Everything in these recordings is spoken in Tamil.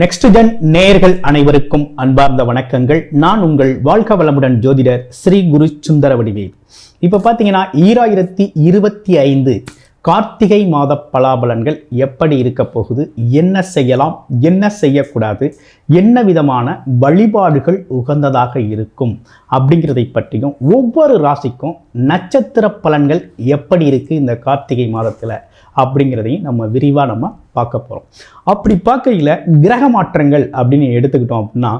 நெக்ஸ்ட் ஜென் நேயர்கள் அனைவருக்கும் அன்பார்ந்த வணக்கங்கள். நான் உங்கள் வாழ்க வளமுடன் ஜோதிடர் ஸ்ரீ குரு சுந்தர வடிவேல். இப்போ பார்த்தீங்கன்னா ஈராயிரத்தி இருபத்தி ஐந்து கார்த்திகை மாத பலாபலன்கள் எப்படி இருக்க போகுது? என்ன செய்யலாம்? என்ன செய்யக்கூடாது? என்ன விதமான வழிபாடுகள் உகந்ததாக இருக்கும்? அப்படிங்கிறதை பற்றியும் ஒவ்வொரு ராசிக்கும் நட்சத்திர பலன்கள் எப்படி இருக்குது இந்த கார்த்திகை மாதத்தில்? அப்படிங்கிறதையும் நம்ம விரிவாக நம்ம பார்க்க போகிறோம் அப்படி பார்க்கையில் கிரக மாற்றங்கள் அப்படின்னு எடுத்துக்கிட்டோம் அப்படின்னா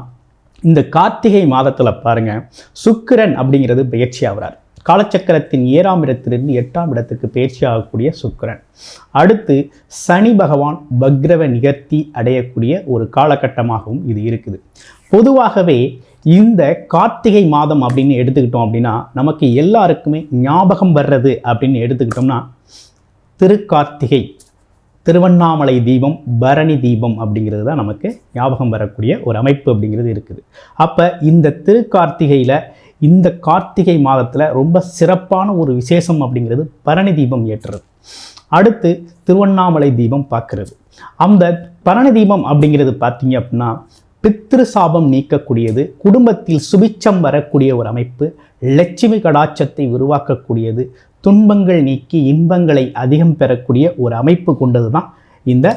இந்த கார்த்திகை மாதத்தில் பாருங்கள் சுக்கிரன் அப்படிங்கிறது பயிற்சி ஆகிறார். காலச்சக்கரத்தின் ஏழாம் இடத்திலிருந்து எட்டாம் இடத்துக்கு பயிற்சி ஆகக்கூடிய சுக்கிரன். அடுத்து சனி பகவான் பக்ரவ நிகர்த்தி அடையக்கூடிய ஒரு காலகட்டமாகவும் இது இருக்குது. பொதுவாகவே இந்த கார்த்திகை மாதம் அப்படின்னு எடுத்துக்கிட்டோம் அப்படின்னா நமக்கு எல்லாருக்குமே ஞாபகம் வர்றது அப்படின்னு எடுத்துக்கிட்டோம்னா திருக்கார்த்திகை. திருவண்ணாமலை தீபம் பரணி தீபம் அப்படிங்கிறது தான் நமக்கு ஞாபகம் வரக்கூடிய ஒரு அமைப்பு அப்படிங்கிறது இருக்குது. அப்போ இந்த திருக்கார்த்திகையில் இந்த கார்த்திகை மாதத்தில் ரொம்ப சிறப்பான ஒரு விசேஷம் அப்படிங்கிறது பரணி தீபம் ஏற்றுறது அடுத்து திருவண்ணாமலை தீபம் பார்க்கறது. அந்த பரணி தீபம் அப்படிங்கிறது பார்த்தீங்க அப்படின்னா பித்ரு சாபம் நீக்கக்கூடியது குடும்பத்தில் சுபிச்சம் வரக்கூடிய ஒரு அமைப்பு லட்சுமி கடாட்சத்தை உருவாக்கக்கூடியது துன்பங்கள் நீக்கி இன்பங்களை அதிகம் பெறக்கூடிய ஒரு அமைப்பு கொண்டது தான் இந்த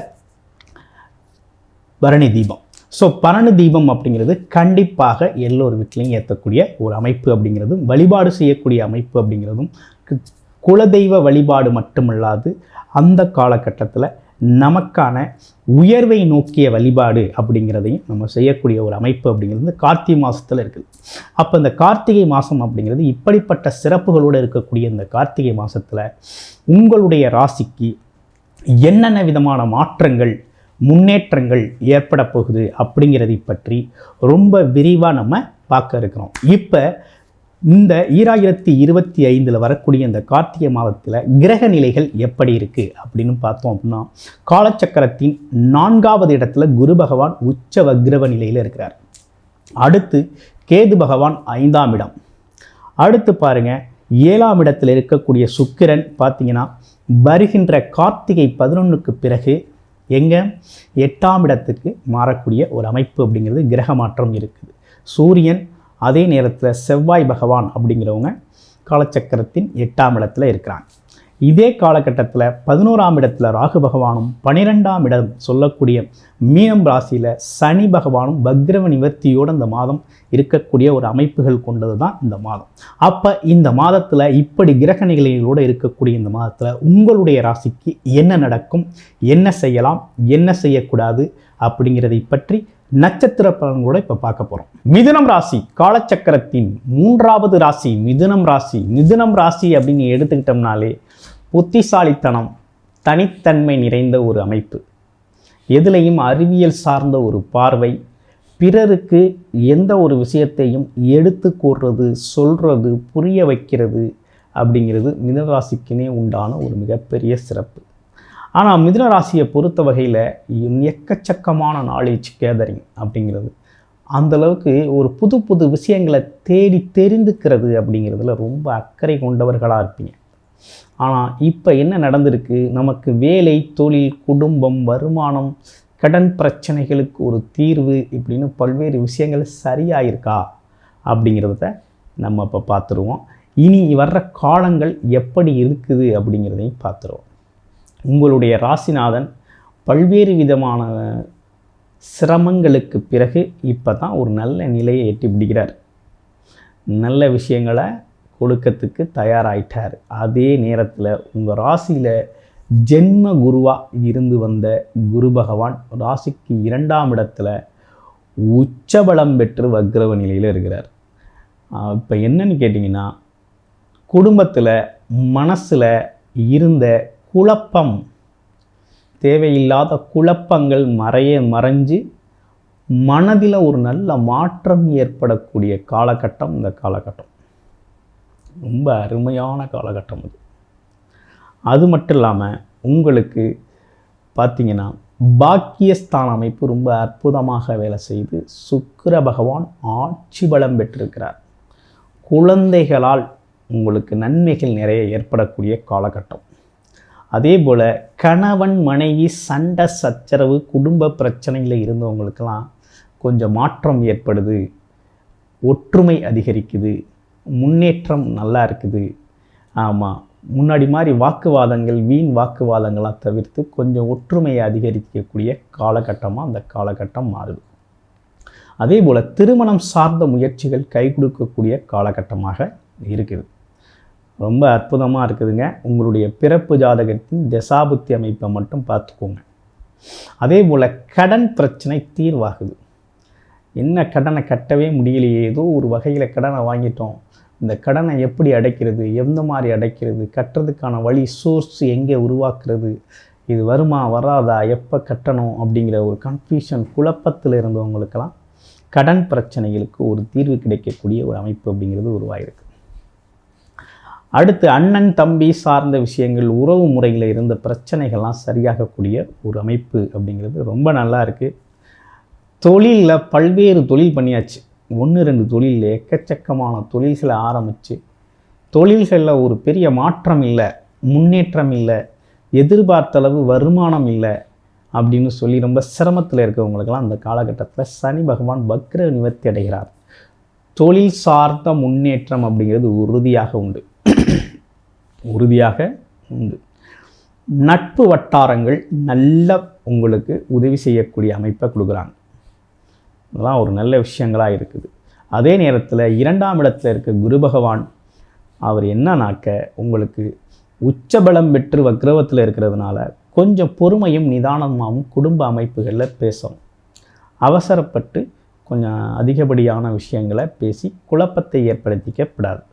பரணி தீபம். ஸோ பரணி தீபம் அப்படிங்கிறது கண்டிப்பாக எல்லோர் வீட்லையும் ஏற்றக்கூடிய ஒரு அமைப்பு அப்படிங்கிறதும் வழிபாடு செய்யக்கூடிய அமைப்பு அப்படிங்கிறதும் குலதெய்வ வழிபாடு மட்டுமல்லாது அந்த காலகட்டத்தில் நமக்கான உயர்வை நோக்கிய வழிபாடு அப்படிங்கிறதையும் நம்ம செய்யக்கூடிய ஒரு அமைப்பு அப்படிங்கிறது கார்த்திகை மாதத்தில் இருக்குது. அப்போ இந்த கார்த்திகை மாதம் அப்படிங்கிறது இப்படிப்பட்ட சிறப்புகளோடு இருக்கக்கூடிய இந்த கார்த்திகை மாதத்தில் உங்களுடைய ராசிக்கு என்னென்ன விதமான மாற்றங்கள் முன்னேற்றங்கள் ஏற்பட போகுது அப்படிங்கிறதை பற்றி ரொம்ப விரிவாக நம்ம பார்க்க இருக்கிறோம். இப்போ இந்த ஈராயிரத்தி இருபத்தி ஐந்தில் வரக்கூடிய இந்த கார்த்திகை மாதத்தில் கிரக நிலைகள் எப்படி இருக்குது அப்படின்னு பார்த்தோம் அப்படின்னா காலச்சக்கரத்தின் நான்காவது இடத்துல குரு பகவான் உச்ச வக்ரவ நிலையில் இருக்கிறார். அடுத்து கேது பகவான் ஐந்தாம் இடம். அடுத்து பாருங்கள் ஏழாம் இடத்தில் இருக்கக்கூடிய சுக்கிரன் பார்த்தீங்கன்னா வருகின்ற கார்த்திகை பதினொன்றுக்கு பிறகு எங்கே? எட்டாம் இடத்துக்கு மாறக்கூடிய ஒரு அமைப்பு அப்படிங்கிறது கிரக மாற்றம் இருக்குது. சூரியன் அதே நேரத்தில் செவ்வாய் பகவான் அப்படிங்கிறவங்க காலச்சக்கரத்தின் எட்டாம் இடத்துல இருக்கிறாங்க. இதே காலகட்டத்தில் பதினோராம் இடத்துல ராகு பகவானும் பனிரெண்டாம் இடம் சொல்லக்கூடிய மீனம் ராசியில் சனி பகவானும் பக்ரவ நிவர்த்தியோடு இந்த மாதம் இருக்கக்கூடிய ஒரு அமைப்புகள் கொண்டது தான் இந்த மாதம். அப்போ இந்த மாதத்தில் இப்படி கிரக நிலைகளோடு இருக்கக்கூடிய இந்த மாதத்தில் உங்களுடைய ராசிக்கு என்ன நடக்கும்? என்ன செய்யலாம்? என்ன செய்யக்கூடாது? அப்படிங்கிறதை பற்றி நட்சத்திர பலன் கூட இப்போ பார்க்க போகிறோம் மிதுனம் ராசி காலச்சக்கரத்தின் மூன்றாவது ராசி மிதுனம் ராசி மிதுனம் ராசி அப்படின்னு எடுத்துக்கிட்டோம்னாலே புத்திசாலித்தனம் தனித்தன்மை நிறைந்த ஒரு அமைப்பு. எதுலேயும் அறிவியல் சார்ந்த ஒரு பார்வை பிறருக்கு எந்த ஒரு விஷயத்தையும் எடுத்து கூறுறது சொல்கிறது புரிய வைக்கிறது அப்படிங்கிறது மிதனராசிக்குனே உண்டான ஒரு மிகப்பெரிய சிறப்பு. ஆனால் மிதுன ராசியை பொறுத்த வகையில் எக்கச்சக்கமான நாலேஜ் கேதரிங் அப்படிங்கிறது. அந்தளவுக்கு ஒரு புது புது விஷயங்களை தேடி தெரிந்துக்கிறது அப்படிங்கிறதுல ரொம்ப அக்கறை கொண்டவர்களாக இருப்பீங்க. ஆனால் இப்போ என்ன நடந்திருக்கு? நமக்கு வேலை தொழில் குடும்பம் வருமானம் கடன் பிரச்சனைகளுக்கு ஒரு தீர்வு இப்படின்னு பல்வேறு விஷயங்கள் சரியாயிருக்கா? அப்படிங்கிறத நம்ம இப்போ பார்த்துருவோம். இனி வர்ற காலங்கள் எப்படி இருக்குது அப்படிங்கிறதையும் பார்த்துருவோம். உங்களுடைய ராசிநாதன் பல்வேறு விதமான சிரமங்களுக்கு பிறகு இப்போ தான் ஒரு நல்ல நிலையை எட்டி பிடிக்கிறார். நல்ல விஷயங்களை கொடுக்கறதுக்கு தயாராயிட்டார். அதே நேரத்தில் உங்கள் ராசியில் ஜென்ம குருவாக இருந்து வந்த குரு பகவான் ராசிக்கு இரண்டாம் இடத்துல உச்சபலம் பெற்று வக்ரவ நிலையில் இருக்கிறார். இப்போ என்னன்னு கேட்டிங்கன்னா குடும்பத்தில் மனசில் இருந்த குழப்பம். தேவையில்லாத குழப்பங்கள் மறைய மறைஞ்சு மனதில் ஒரு நல்ல மாற்றம் ஏற்படக்கூடிய காலகட்டம் இந்த காலகட்டம். ரொம்ப அருமையான காலகட்டம் அது. அது மட்டும் இல்லாமல் உங்களுக்கு பார்த்திங்கன்னா பாக்கியஸ்தான அமைப்பு ரொம்ப அற்புதமாக வேலை செய்து சுக்கிர பகவான் ஆட்சி பலம் பெற்றிருக்கிறார். குழந்தைகளால் உங்களுக்கு நன்மைகள் நிறைய ஏற்படக்கூடிய காலகட்டம். அதே போல் கணவன் மனைவி சண்டை சச்சரவு குடும்ப பிரச்சனையில் இருந்தவங்களுக்கெல்லாம் கொஞ்சம் மாற்றம் ஏற்படுது. ஒற்றுமை அதிகரிக்குது. முன்னேற்றம் நல்லா இருக்குது. ஆமாம் முன்னாடி மாதிரி வாக்குவாதங்கள் வீண் வாக்குவாதங்களாக தவிர்த்து கொஞ்சம் ஒற்றுமையை அதிகரிக்கக்கூடிய காலகட்டமாக அந்த காலகட்டம் மாறுது. அதே போல் திருமணம் சார்ந்த முயற்சிகள் கை கொடுக்கக்கூடிய காலகட்டமாக இருக்குது. ரொம்ப அற்புதமாக இருக்குதுங்க. உங்களுடைய பிறப்பு ஜாதகத்தின் தசாபுத்தி அமைப்பை மட்டும் பார்த்துக்கோங்க. அதே போல் கடன் பிரச்சனை தீர்வாகுது. என்ன கடனை கட்டவே முடியலையே. ஏதோ ஒரு வகையில் கடனை வாங்கிட்டோம். இந்த கடனை எப்படி அடைக்கிறது? எந்த மாதிரி அடைக்கிறது? கட்டுறதுக்கான வழி சோர்ஸ் எங்கே உருவாக்குறது? இது வருமா வராதா? எப்போ கட்டணும்? அப்படிங்கிற ஒரு கன்ஃபியூஷன் குழப்பத்தில் இருந்தவங்களுக்கெல்லாம் கடன் பிரச்சனைகளுக்கு ஒரு தீர்வு கிடைக்கக்கூடிய ஒரு அமைப்பு அப்படிங்கிறது உருவாயிருக்கு. அடுத்து அண்ணன் தம்பி சார்ந்த விஷயங்கள் உறவு முறையில் இருந்த பிரச்சனைகள்லாம் சரியாகக்கூடிய ஒரு அமைப்பு அப்படிங்கிறது ரொம்ப நல்லா இருக்குது தொழிலில் பல்வேறு தொழில் பண்ணியாச்சு. ஒன்று ரெண்டு தொழிலில் எக்கச்சக்கமான தொழில்களை ஆரம்பித்து தொழில்களில் ஒரு பெரிய மாற்றம் இல்லை முன்னேற்றம் இல்லை எதிர்பார்த்த அளவு வருமானம் இல்லை அப்படின்னு சொல்லி ரொம்ப சிரமத்தில் இருக்கிறவங்களுக்கெல்லாம் அந்த காலகட்டத்தில் சனி பகவான் வக்ர நிவர்த்தி அடைகிறார். தொழில் சார்ந்த முன்னேற்றம் அப்படிங்கிறது உறுதியாக உண்டு. உறுதியாக உண்டு. நட்பு வட்டாரங்கள் நல்ல உங்களுக்கு உதவி செய்யக்கூடிய அமைப்பை கொடுக்குறாங்க. இதெல்லாம் ஒரு நல்ல விஷயங்களாக இருக்குது. அதே நேரத்தில் இரண்டாம் இடத்துல இருக்க குரு பகவான் அவர் என்னன்னாக்க உங்களுக்கு உச்சபலம் பெற்று வக்ரவத்தில் இருக்கிறதுனால கொஞ்சம் பொறுமையும் நிதானமாகவும் குடும்ப அமைப்புகளில் பேசணும். அவசரப்பட்டு கொஞ்சம் அதிகப்படியான விஷயங்களை பேசி குழப்பத்தை ஏற்படுத்திக்கப்படாது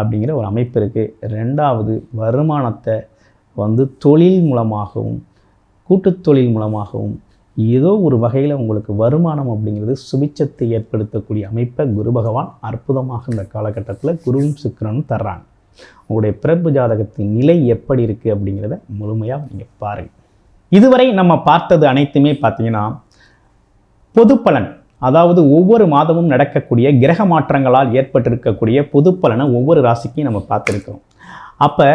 அப்படிங்கிற ஒரு அமைப்பு இருக்குது ரெண்டாவது வருமானத்தை வந்து தொழில் மூலமாகவும் கூட்டுத் தொழில் மூலமாகவும் ஏதோ ஒரு வகையில் உங்களுக்கு வருமானம் அப்படிங்கிறது சுபிச்சத்தை ஏற்படுத்தக்கூடிய அமைப்பை குரு பகவான் அற்புதமாக இந்த காலகட்டத்தில் குருவும் சுக்கரனும் தர்றாங்க. உங்களுடைய பிறப்பு ஜாதகத்தின் நிலை எப்படி இருக்குது அப்படிங்கிறத முழுமையாக நீங்கள் பாருங்கள் இதுவரை நம்ம பார்த்தது அனைத்துமே பார்த்தீங்கன்னா பொது பலன் அதாவது ஒவ்வொரு மாதமும் நடக்கக்கூடிய கிரக மாற்றங்களால் ஏற்பட்டிருக்கக்கூடிய பொது பலனை ஒவ்வொரு ராசிக்கும் நம்ம பார்த்துருக்கோம் அப்போ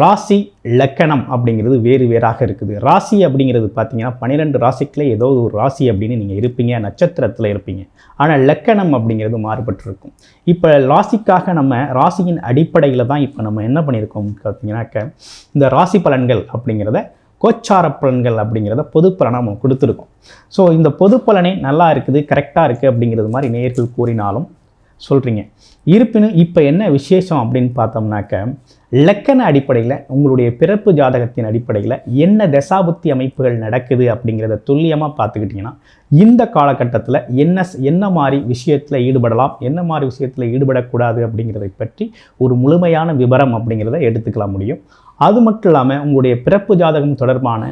ராசி லக்கணம் அப்படிங்கிறது வேறு வேறாக இருக்குது. ராசி அப்படிங்கிறது பார்த்தீங்கன்னா பன்னிரெண்டு ராசிக்கில் ஏதோ ஒரு ராசி அப்படின்னு நீங்கள் இருப்பீங்க நட்சத்திரத்தில் இருப்பீங்க. ஆனால் லக்கணம் அப்படிங்கிறது மாறுபட்டிருக்கும். இப்போ ராசிக்காக நம்ம ராசியின் அடிப்படையில் தான் இப்போ நம்ம என்ன பண்ணியிருக்கோம் பார்த்தீங்கன்னாக்க இந்த ராசி பலன்கள் அப்படிங்கிறத கோச்சார பலன்கள் அப்படிங்கிறத பொது நம்ம கொடுத்துருக்கோம். ஸோ இந்த பொது பலனே நல்லா இருக்குது கரெக்டாக இருக்குது அப்படிங்கிறது மாதிரி நேர்கள் கூறினாலும் சொல்கிறீங்க இருப்பினும் இப்போ என்ன விசேஷம் அப்படின்னு பார்த்தோம்னாக்க லக்கண அடிப்படையில் உங்களுடைய பிறப்பு ஜாதகத்தின் அடிப்படையில் என்ன தசாபுத்தி அமைப்புகள் நடக்குது அப்படிங்கிறத துல்லியமாக பார்த்துக்கிட்டிங்கன்னா இந்த காலகட்டத்தில் என்ன என்ன மாதிரி விஷயத்தில் ஈடுபடலாம் என்ன மாதிரி விஷயத்தில் ஈடுபடக்கூடாது அப்படிங்கிறதை பற்றி ஒரு முழுமையான விவரம் அப்படிங்கிறத எடுத்துக்கலாம் முடியும். அது மட்டும் இல்லாமல் உங்களுடைய பிறப்பு ஜாதகம் தொடர்பான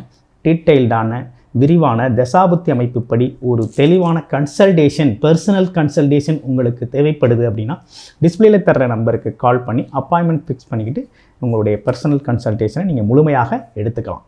டீட்டெயில்டான விரிவான தசாபுத்தி அமைப்புப்படி ஒரு தெளிவான கன்சல்டேஷன் பர்சனல் கன்சல்டேஷன் உங்களுக்கு தேவைப்படுது அப்படின்னா டிஸ்பிளேல தர்ற நம்பருக்கு கால் பண்ணி அப்பாயின்மெண்ட் ஃபிக்ஸ் பண்ணிக்கிட்டு உங்களுடைய பர்சனல் கன்சல்டேஷனை நீங்கள் முழுமையாக எடுத்துக்கலாம்.